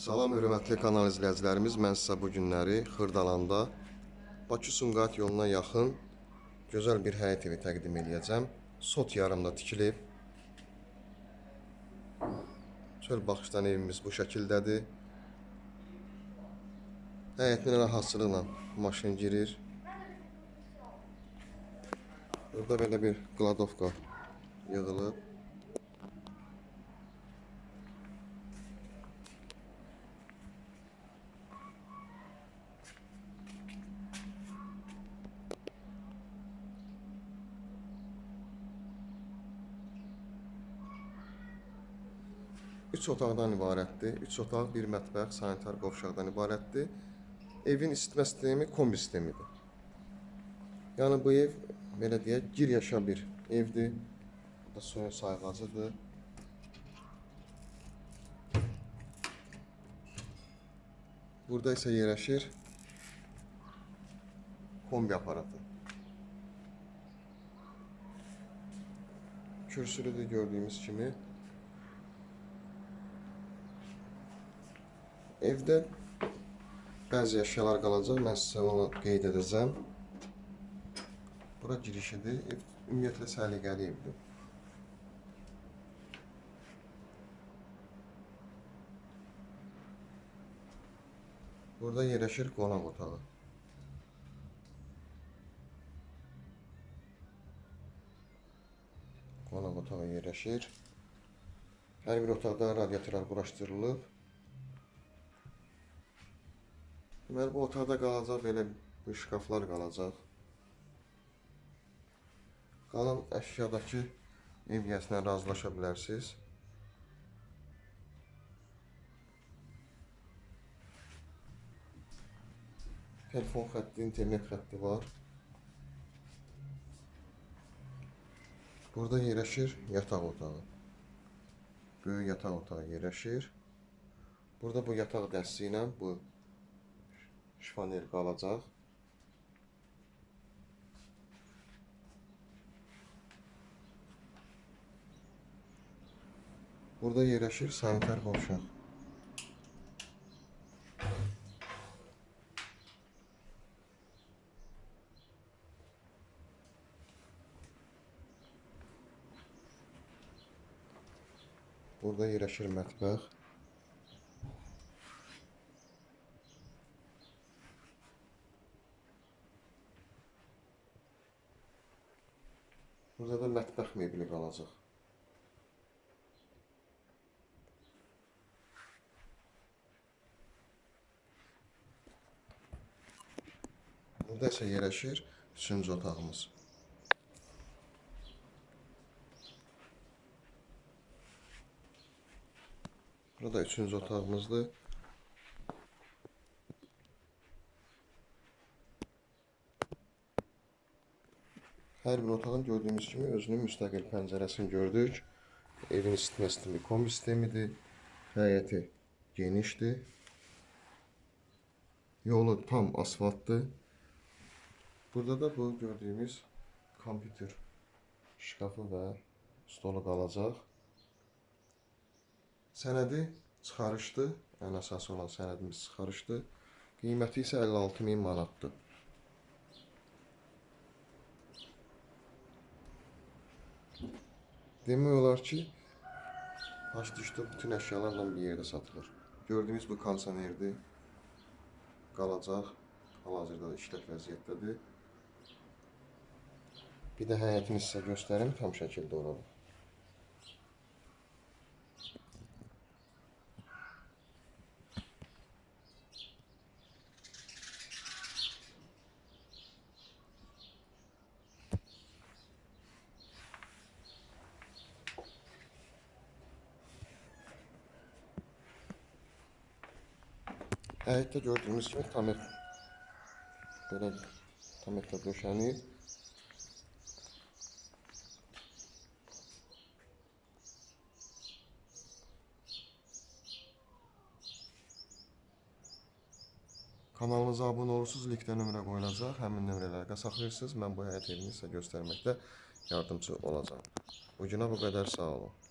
Salam hörmətli kanal izləyicilərimiz. Mən sizə bu günləri Xırdalanda Bakı-Sumqayıt yoluna yaxın gözəl bir həyət evi təqdim eləyəcəm. Sot yarımda tikilib. Çöl baxışdan evimiz bu şəkildədir. Həyətin rahatçılıqla maşın girir. Burada belə bir qladovka yığılıb. Üç otaqdan ibarətdir. Üç otaq, bir mətbəx, sanitar qovşaqdan ibarətdir. Evin isitmə sistemi kombi sistemidir. Yəni bu ev belə deyək, gir yaşa bir evdir. Burada suyun sayğacıdır. Burada isə yerləşir kombi aparatı. Kürsülüdür gördüyümüz kimi. Evdə bəzi əşyalar qalacaq. Mən sizə onu qeyd edəcəm. Bura girişidir. Ev ümumiyyətlə səliqəli evdir. Burada yerləşir qonaq otağı. Qonaq otağı yerləşir. Hər bir otaqda radiatorlar quraşdırılıb. Deməli bu otaqda qalacaq belə bu şkaflar qalacaq. Qalan əşyadakı ev yəsinə razılaşa bilərsiniz. Telefon xətti, internet xətti var. Burada yerləşir yataq otağı. Böyük yataq otağı yerləşir. Burada bu yataq dəsti ilə bu şifonyer qalacaq. Burada yerləşir sanitar qovşaq. Burada yerləşir mətbəx. Burada da mətbəx mebeli qalacaq. Burada isə yerləşir üçüncü otağımız. Burada üçüncü otağımızdır. Hər bir otağın gördüyümüz kimi özünün müstəqil pəncərəsini gördük. Evin isitmə sistemi kombi sistemidir. Həyəti genişdir. Yolu tam asfaltdır. Burada da bu gördüyümüz kompüter şkafı və stolu qalacaq. Sənədi çıxarışdı. Ən əsası olan sənədimiz çıxarışdı. Qiyməti isə 56 min manatdır. Demək olar ki, Haçdişdə bütün əşyalarla bir yerdə satılır. Gördüyünüz bu kondisionerdir. Qalacaq. Hal-hazırda da işlək vəziyyətdədir. Bir də həyətini sizə göstərim tam şəkildə oranı. Həyətdə gördüyümüz kimi tam et belə tam etlə döşənib. Kanalımıza abunə olursunuz, linkdə nömrə qoyulacaq. Həmin nömrələrə saxlayırsınız. Mən bu həyət evini sizə göstərməkdə yardımçı olacağam. Bu günə bu qədər sağ olun.